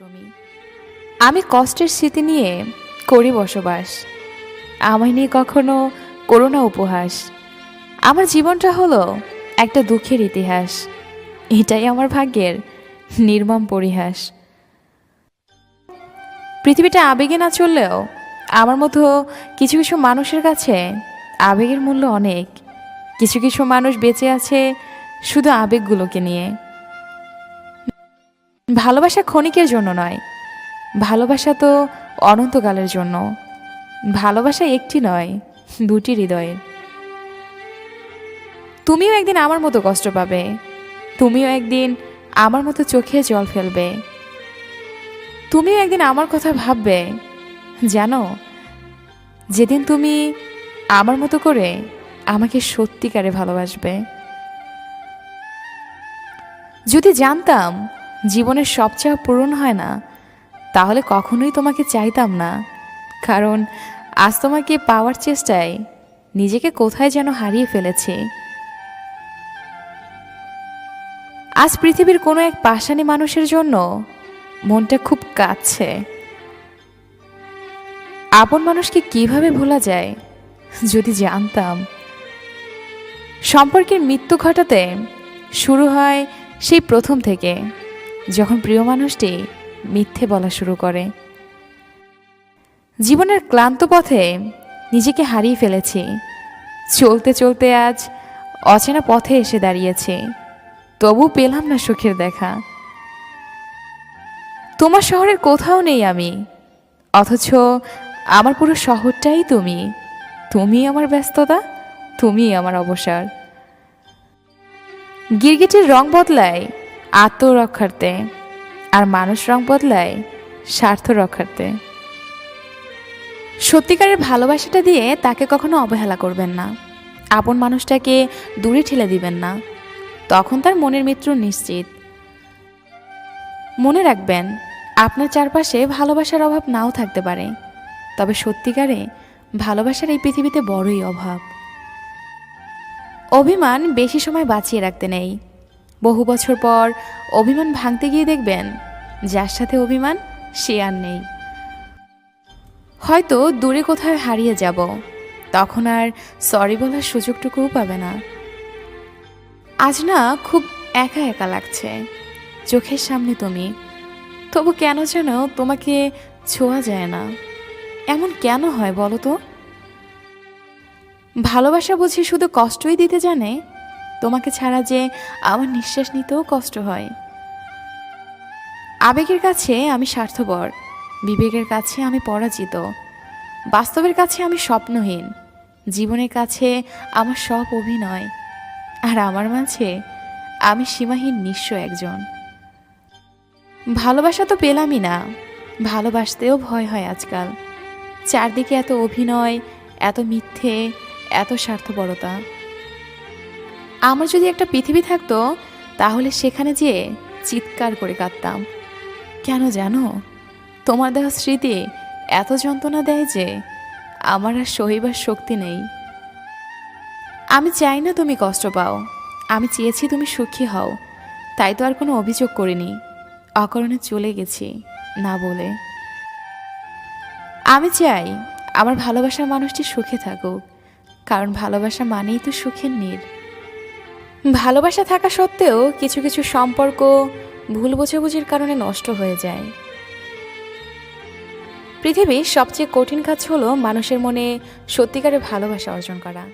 তুমি। আমি কষ্টের স্মৃতি নিয়ে করি বসবাস। আমায় নিয়ে কখনো করো না উপহাস। আমার জীবনটা হলো একটা দুঃখের ইতিহাস। এটাই আমার ভাগ্যের নির্মম পরিহাস। পৃথিবীটা আবেগে না চললেও আমার মতো কিছু কিছু মানুষের কাছে আবেগের মূল্য অনেক। কিছু কিছু মানুষ বেঁচে আছে শুধু আবেগগুলোকে নিয়ে। ভালোবাসা ক্ষণিকের জন্য নয়। ভালোবাসা তো অনন্তকালের জন্য। ভালোবাসা একটি নয়, দুটি হৃদয়ের। তুমিও একদিন আমার মতো কষ্ট পাবে। তুমিও একদিন আমার মতো চোখে জল ফেলবে। তুমিও একদিন আমার কথা ভাববে। জানো, যেদিন তুমি আমার মতো করে আমাকে সত্যিকারে ভালোবাসবে। যদি জানতাম জীবনের সব চাওয়া পূরণ হয় না। তাহলে কখনোই তোমাকে চাইতাম না। কারণ আজ তোমাকে পাওয়ার চেষ্টায় নিজেকে কোথায় যেন হারিয়ে ফেলেছি। আজ পৃথিবীর কোনো এক পাষাণী মানুষের জন্য মনটা খুব কাঁদছে। আপন মানুষকে কীভাবে ভোলা যায়, যদি জানতাম। সম্পর্কের মৃত্যু ঘটাতে শুরু হয় সেই প্রথম থেকে। যখন প্রিয় মানুষটি মিথ্যে বলা শুরু করে। জীবনের ক্লান্ত পথে নিজেকে হারিয়ে ফেলেছি। চলতে চলতে আজ অচেনা পথে এসে দাঁড়িয়েছে। তবু পেলাম না সুখের দেখা। তোমার শহরের কোথাও নেই আমি। অথচ আমার পুরো শহরটাই তুমি। তুমি আমার ব্যস্ততা, তুমি আমার অবসর। গিরগিটির রং বদলায় আত্মরক্ষার্থে আর মানুষ রং বদলায় স্বার্থ রক্ষার্থে। সত্যিকারের ভালোবাসাটা দিয়ে তাকে কখনো অবহেলা করবেন না। আপন মানুষটাকে দূরে ঠেলে দিবেন না। তখন তার মনের মৃত্যু নিশ্চিত। মনে রাখবেন, আপনার চারপাশে ভালোবাসার অভাব নাও থাকতে পারে। তবে সত্যিকারে ভালোবাসার এই পৃথিবীতে বড়ই অভাব। অভিমান বেশি সময় বাঁচিয়ে রাখতে নেই। বহু বছর পর অভিমান ভাঙতে গিয়ে দেখবেন, যার সাথে অভিমান সে আর নেই। হয়তো দূরে কোথায় হারিয়ে যাব, তখন আর সরি বলার সুযোগটুকুও পাবে না। আজ না খুব একা একা লাগছে, চোখের সামনে তুমি। তবু কেন যেন তোমাকে ছোঁয়া যায় না। এমন কেন হয় বলো তো? ভালোবাসা বুঝি শুধু কষ্টই দিতে জানে তোমাকে ছাড়া যে আমার নিঃশ্বাস নিতেও কষ্ট হয়। আবেগের কাছে আমি স্বার্থপর, বিবেকের কাছে আমি পরাজিত, বাস্তবের কাছে আমি স্বপ্নহীন, জীবনের কাছে আমার সব অভিনয়, আর আমার মাঝে আমি সীমাহীন নিঃস্ব একজন। ভালোবাসা তো পেলামই না, ভালোবাসতেও ভয় হয় আজকাল। চারদিকে এত অভিনয়, এত মিথ্যে, এত স্বার্থপরতা। আমার যদি একটা পৃথিবী থাকতো, তাহলে সেখানে যেয়ে চিৎকার করে কাঁদতাম। কেন জানো? তোমার দেওয়া স্মৃতি এত যন্ত্রণা দেয় যে আমার আর সহিবার শক্তি নেই। আমি চাই না তুমি কষ্ট পাও। আমি চেয়েছি তুমি সুখী হও। তাই তো আর কোনো অভিযোগ করিনি। অকারণে চলে গেছি, না বলে। আমি চাই আমার ভালোবাসার মানুষটি সুখে থাকুক। কারণ ভালোবাসা মানেই তো সুখের নীড় ভালোবাসা থাকা সত্ত্বেও কিছু কিছু সম্পর্ক ভুল বোঝাবুঝির কারণে নষ্ট হয়ে যায়। পৃথিবীর সবচেয়ে কঠিন কাজ হলো মানুষের মনে সত্যিকারে ভালোবাসা অর্জন করা।